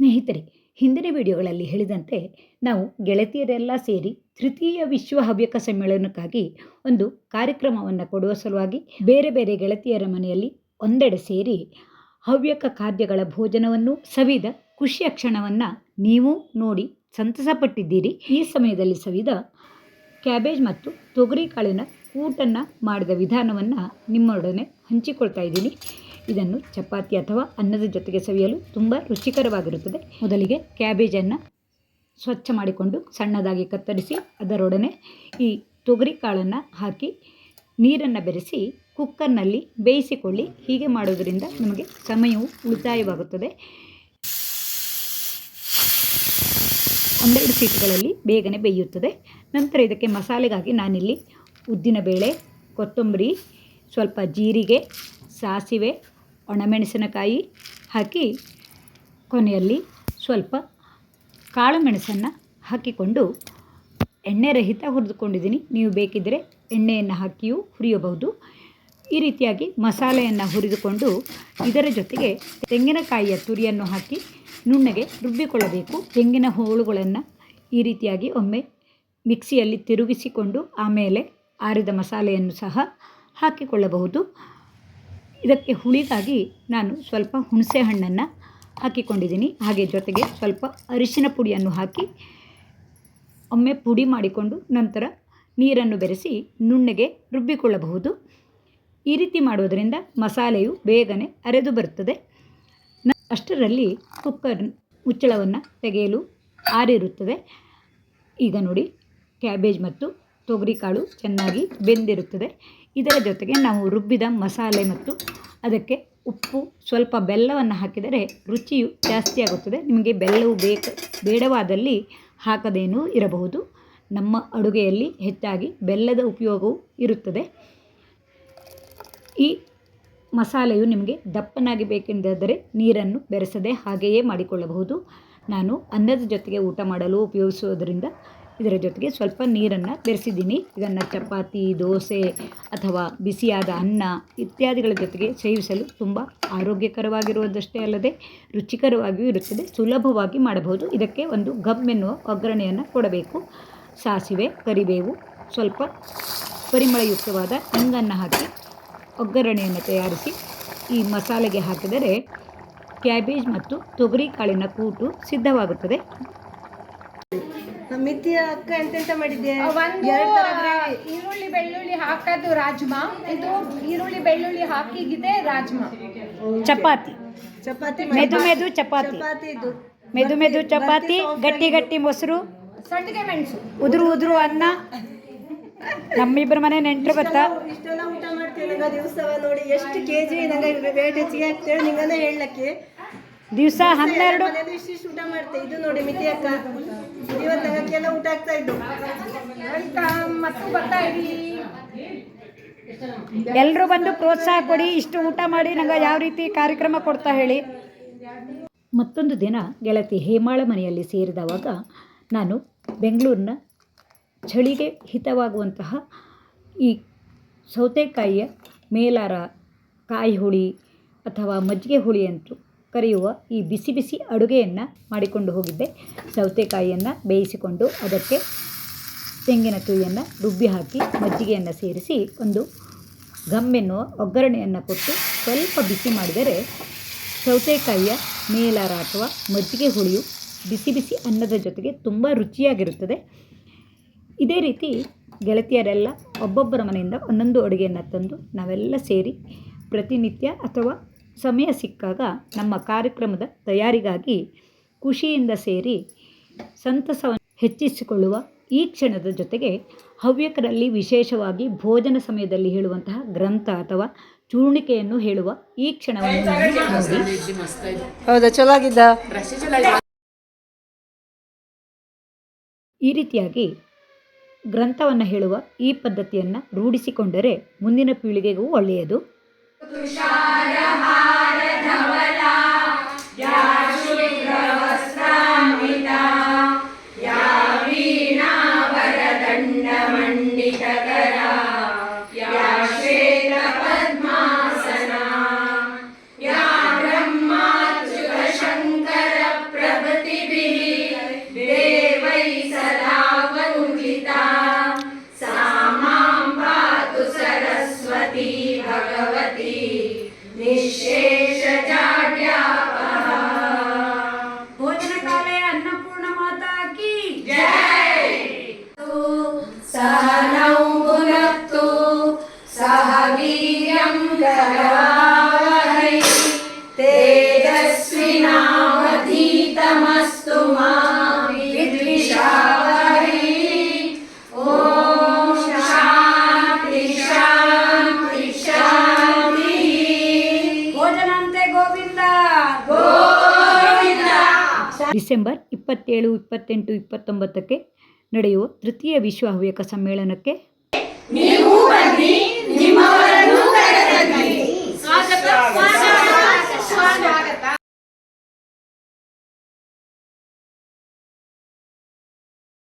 ಸ್ನೇಹಿತರೆ, ಹಿಂದಿನ ವಿಡಿಯೋಗಳಲ್ಲಿ ಹೇಳಿದಂತೆ ನಾವು ಗೆಳತಿಯರೆಲ್ಲ ಸೇರಿ ತೃತೀಯ ವಿಶ್ವ ಹವ್ಯಕ ಸಮ್ಮೇಳನಕ್ಕಾಗಿ ಒಂದು ಕಾರ್ಯಕ್ರಮವನ್ನು ಕೊಡುವ ಸಲುವಾಗಿ ಬೇರೆ ಬೇರೆ ಗೆಳತಿಯರ ಮನೆಯಲ್ಲಿ ಒಂದೆಡೆ ಸೇರಿ ಹವ್ಯಕ ಖಾದ್ಯಗಳ ಭೋಜನವನ್ನು, ಸವಿದ ಖುಷಿಯ ಕ್ಷಣವನ್ನು ನೀವು ನೋಡಿ ಸಂತಸಪಟ್ಟಿದ್ದೀರಿ. ಈ ಸಮಯದಲ್ಲಿ ಸವಿದ ಕ್ಯಾಬೇಜ್ ಮತ್ತು ತೊಗರಿ ಕಾಳಿನ ಕೂಟನ್ನು ಮಾಡಿದ ವಿಧಾನವನ್ನು ನಿಮ್ಮೊಡನೆ ಹಂಚಿಕೊಳ್ತಾ ಇದ್ದೀನಿ. ಇದನ್ನು ಚಪಾತಿ ಅಥವಾ ಅನ್ನದ ಜೊತೆಗೆ ಸವಿಯಲು ತುಂಬ ರುಚಿಕರವಾಗಿರುತ್ತದೆ. ಮೊದಲಿಗೆ ಕ್ಯಾಬೇಜನ್ನು ಸ್ವಚ್ಛ ಮಾಡಿಕೊಂಡು ಸಣ್ಣದಾಗಿ ಕತ್ತರಿಸಿ, ಅದರೊಡನೆ ಈ ತೊಗರಿ ಕಾಳನ್ನು ಹಾಕಿ ನೀರನ್ನು ಬೆರೆಸಿ ಕುಕ್ಕರ್ನಲ್ಲಿ ಬೇಯಿಸಿಕೊಳ್ಳಿ. ಹೀಗೆ ಮಾಡೋದರಿಂದ ನಮಗೆ ಸಮಯವು ಉಳಿತಾಯವಾಗುತ್ತದೆ. ಒಂದೆರಡು ಸೀಟುಗಳಲ್ಲಿ ಬೇಗನೆ ಬೇಯುತ್ತದೆ. ನಂತರ ಇದಕ್ಕೆ ಮಸಾಲೆಗಾಗಿ ನಾನಿಲ್ಲಿ ಉದ್ದಿನಬೇಳೆ, ಕೊತ್ತಂಬರಿ, ಸ್ವಲ್ಪ ಜೀರಿಗೆ, ಸಾಸಿವೆ ಒಣಮೆಣಸಿನಕಾಯಿ ಹಾಕಿ ಕೊನೆಯಲ್ಲಿ ಸ್ವಲ್ಪ ಕಾಳು ಮೆಣಸನ್ನು ಹಾಕಿಕೊಂಡು ಎಣ್ಣೆ ರಹಿತ ಹುರಿದುಕೊಂಡಿದ್ದೀನಿ. ನೀವು ಬೇಕಿದ್ದರೆ ಎಣ್ಣೆಯನ್ನು ಹಾಕಿಯೂ ಹುರಿಯಬಹುದು. ಈ ರೀತಿಯಾಗಿ ಮಸಾಲೆಯನ್ನು ಹುರಿದುಕೊಂಡು ಇದರ ಜೊತೆಗೆ ತೆಂಗಿನಕಾಯಿಯ ತುರಿಯನ್ನು ಹಾಕಿ ನುಣ್ಣಗೆ ರುಬ್ಬಿಕೊಳ್ಳಬೇಕು. ತೆಂಗಿನ ಹೋಳುಗಳನ್ನು ಈ ರೀತಿಯಾಗಿ ಒಮ್ಮೆ ಮಿಕ್ಸಿಯಲ್ಲಿ ತಿರುಗಿಸಿಕೊಂಡು ಆಮೇಲೆ ಆರಿದ ಮಸಾಲೆಯನ್ನು ಸಹ ಹಾಕಿಕೊಳ್ಳಬಹುದು. ಇದಕ್ಕೆ ಹುಳಿಗಾಗಿ ನಾನು ಸ್ವಲ್ಪ ಹುಣಸೆ ಹಣ್ಣನ್ನು ಹಾಕಿಕೊಂಡಿದ್ದೀನಿ. ಹಾಗೆ ಜೊತೆಗೆ ಸ್ವಲ್ಪ ಅರಿಶಿನ ಪುಡಿಯನ್ನು ಹಾಕಿ ಒಮ್ಮೆ ಪುಡಿ ಮಾಡಿಕೊಂಡು ನಂತರ ನೀರನ್ನು ಬೆರೆಸಿ ನುಣ್ಣಗೆ ರುಬ್ಬಿಕೊಳ್ಳಬಹುದು. ಈ ರೀತಿ ಮಾಡುವುದರಿಂದ ಮಸಾಲೆಯು ಬೇಗನೆ ಅರೆದು ಬರುತ್ತದೆ. ಅಷ್ಟರಲ್ಲಿ ಕುಕ್ಕರ್ ಮುಚ್ಚಳವನ್ನು ತೆಗೆಯಲು ಆರಿರುತ್ತದೆ. ಈಗ ನೋಡಿ, ಕ್ಯಾಬೇಜ್ ಮತ್ತು ತೊಗರಿಕಾಳು ಚೆನ್ನಾಗಿ ಬೆಂದಿರುತ್ತದೆ. ಇದರ ಜೊತೆಗೆ ನಾವು ರುಬ್ಬಿದ ಮಸಾಲೆ ಮತ್ತು ಅದಕ್ಕೆ ಉಪ್ಪು, ಸ್ವಲ್ಪ ಬೆಲ್ಲವನ್ನು ಹಾಕಿದರೆ ರುಚಿಯು ಜಾಸ್ತಿ ಆಗುತ್ತದೆ. ನಿಮಗೆ ಬೆಲ್ಲವು ಬೇಕು, ಬೇಡವಾದಲ್ಲಿ ಹಾಕದೇನೂ ಇರಬಹುದು. ನಮ್ಮ ಅಡುಗೆಯಲ್ಲಿ ಹೆಚ್ಚಾಗಿ ಬೆಲ್ಲದ ಉಪಯೋಗವು ಇರುತ್ತದೆ. ಈ ಮಸಾಲೆಯು ನಿಮಗೆ ದಪ್ಪನಾಗಿ ಬೇಕೆಂದಾದರೆ ನೀರನ್ನು ಬೆರೆಸದೆ ಹಾಗೆಯೇ ಮಾಡಿಕೊಳ್ಳಬಹುದು. ನಾನು ಅನ್ನದ ಜೊತೆಗೆ ಊಟ ಮಾಡಲು ಉಪಯೋಗಿಸುವುದರಿಂದ ಇದರ ಜೊತೆಗೆ ಸ್ವಲ್ಪ ನೀರನ್ನು ಬೆರೆಸಿದ್ದೀನಿ. ಇದನ್ನು ಚಪಾತಿ, ದೋಸೆ ಅಥವಾ ಬಿಸಿಯಾದ ಅನ್ನ ಇತ್ಯಾದಿಗಳ ಜೊತೆಗೆ ಸೇವಿಸಲು ತುಂಬ ಆರೋಗ್ಯಕರವಾಗಿರುವುದಷ್ಟೇ ಅಲ್ಲದೆ ರುಚಿಕರವಾಗಿಯೂ ಇರುತ್ತದೆ. ಸುಲಭವಾಗಿ ಮಾಡಬಹುದು. ಇದಕ್ಕೆ ಒಂದು ಗಮ್ ಎನ್ನುವ ಒಗ್ಗರಣೆಯನ್ನು ಕೊಡಬೇಕು. ಸಾಸಿವೆ, ಕರಿಬೇವು, ಸ್ವಲ್ಪ ಪರಿಮಳಯುಕ್ತವಾದ ಹಿಂಗನ್ನು ಹಾಕಿ ಒಗ್ಗರಣೆಯನ್ನು ತಯಾರಿಸಿ ಈ ಮಸಾಲೆಗೆ ಹಾಕಿದರೆ ಕ್ಯಾಬೇಜ್ ಮತ್ತು ತೊಗರಿ ಕಾಳಿನ ಕೂಟು ಸಿದ್ಧವಾಗುತ್ತದೆ. ಮಿತಿಯ ಅಕ್ಕ ಎಂತೆಂತ ಮಾಡಿದ್ದೆ ಒಂದು ಎರಡು ತರ gravy. ಈರುಳ್ಳಿ ಬೆಳ್ಳುಳ್ಳಿ ಹಾಕೋದು ರಾಜ್ಮಾ. ಇದು ಈರುಳ್ಳಿ ಬೆಳ್ಳುಳ್ಳಿ ಹಾಕಿಗಿದೆ ರಾಜ್ಮಾ. ಚಪಾತಿ. ಚಪಾತಿ ಮೆದು ಮೆದು ಚಪಾತಿ. ಚಪಾತಿ ಇದು ಮೆದು ಮೆದು ಚಪಾತಿ ಗಟ್ಟಿ ಗಟ್ಟಿ ಮೊಸರು. ಸಂಡಿಗೆ ಮೆಣಸು. ಉದುರು ಉದುರು ಅನ್ನ. ನಮ್ಮಿಬ್ರ ಮನೆ ನೆಂಟರು ಗೊತ್ತಾ? ಇಷ್ಟೆಲ್ಲ ಊಟ ಮಾಡ್ತೀವಿ ನಂಗೆ ದಿವಸವ ನೋಡಿ ಎಷ್ಟು ಕೆಜಿ ನಂಗೆ ವೇಟ್ ಹೆಚ್ಚಿಗೆ ಆಗ್ತೇವೆ ನಿಂಗನೇ ಹೇಳಕ್ಕೆ. ದಿವಸ ಹನ್ನೆರಡು ಇಷ್ಟಿಷ್ಟು ಊಟ ಇದು ನೋಡಿ ಮಿತಿ ಅಕ್ಕ. ಊಟ ಆಗ್ತಾ ಇದ್ದು ವೆಲ್ಕಮ್ ಮತ್ತು ಬರ್ತಾ ಇರಿ ಎಲ್ಲರೂ ಬಂದು ಪ್ರೋತ್ಸಾಹ ಕೊಡಿ ಇಷ್ಟು ಊಟ ಮಾಡಿ ನಂಗೆ ಯಾವ ರೀತಿ ಕಾರ್ಯಕ್ರಮ ಕೊಡ್ತಾ ಹೇಳಿ. ಮತ್ತೊಂದು ದಿನ ಗೆಳತಿ ಹೇಮಾಳ ಮನೆಯಲ್ಲಿ ಸೇರಿದವಾಗ ನಾನು ಬೆಂಗಳೂರಿನ ಚಳಿಗೆ ಹಿತವಾಗುವಂತಹ ಈ ಸೌತೆಕಾಯಿಯ ಮೇಲಾರ ಕಾಯಿ ಹುಳಿ ಅಥವಾ ಮಜ್ಜಿಗೆ ಹುಳಿ ಅಂತೂ ಕರೆಯುವ ಈ ಬಿಸಿ ಬಿಸಿ ಅಡುಗೆಯನ್ನು ಮಾಡಿಕೊಂಡು ಹೋಗಿದ್ದೆ. ಸೌತೆಕಾಯಿಯನ್ನು ಬೇಯಿಸಿಕೊಂಡು ಅದಕ್ಕೆ ತೆಂಗಿನ ತುರಿಯನ್ನು ರುಬ್ಬಿ ಹಾಕಿ ಮಜ್ಜಿಗೆಯನ್ನು ಸೇರಿಸಿ ಒಂದು ಗಮ್ ಎನ್ನುವ ಒಗ್ಗರಣೆಯನ್ನು ಕೊಟ್ಟು ಸ್ವಲ್ಪ ಬಿಸಿ ಮಾಡಿದರೆ ಸೌತೆಕಾಯಿಯ ಮೇಲಾರ ಅಥವಾ ಮಜ್ಜಿಗೆ ಹುಳಿಯು ಬಿಸಿ ಬಿಸಿ ಅನ್ನದ ಜೊತೆಗೆ ತುಂಬ ರುಚಿಯಾಗಿರುತ್ತದೆ. ಇದೇ ರೀತಿ ಗೆಳತಿಯರೆಲ್ಲ ಒಬ್ಬೊಬ್ಬರ ಮನೆಯಿಂದ ಒಂದೊಂದು ಅಡುಗೆಯನ್ನು ತಂದು ನಾವೆಲ್ಲ ಸೇರಿ ಪ್ರತಿನಿತ್ಯ ಅಥವಾ ಸಮಯ ಸಿಕ್ಕಾಗ ನಮ್ಮ ಕಾರ್ಯಕ್ರಮದ ತಯಾರಿಗಾಗಿ ಖುಷಿಯಿಂದ ಸೇರಿ ಸಂತಸವನ್ನು ಹೆಚ್ಚಿಸಿಕೊಳ್ಳುವ ಈ ಕ್ಷಣದ ಜೊತೆಗೆ ಹವ್ಯಕರಲ್ಲಿ ವಿಶೇಷವಾಗಿ ಭೋಜನ ಸಮಯದಲ್ಲಿ ಹೇಳುವಂತಹ ಗ್ರಂಥ ಅಥವಾ ಚೂರ್ಣಿಕೆಯನ್ನು ಹೇಳುವ ಈ ಕ್ಷಣವನ್ನು ಹೌದಾ? ಈ ರೀತಿಯಾಗಿ ಗ್ರಂಥವನ್ನು ಹೇಳುವ ಈ ಪದ್ಧತಿಯನ್ನು ರೂಢಿಸಿಕೊಂಡರೆ ಮುಂದಿನ ಪೀಳಿಗೆಗೂ ಒಳ್ಳೆಯದು. ಡಿಸೆಂಬರ್ ಇಪ್ಪತ್ತೇಳು ಇಪ್ಪತ್ತೆಂಟು ಇಪ್ಪತ್ತೊಂಬತ್ತಕ್ಕೆ ನಡೆಯುವ ತೃತೀಯ ವಿಶ್ವ ಹವ್ಯಕ ಸಮ್ಮೇಳನಕ್ಕೆ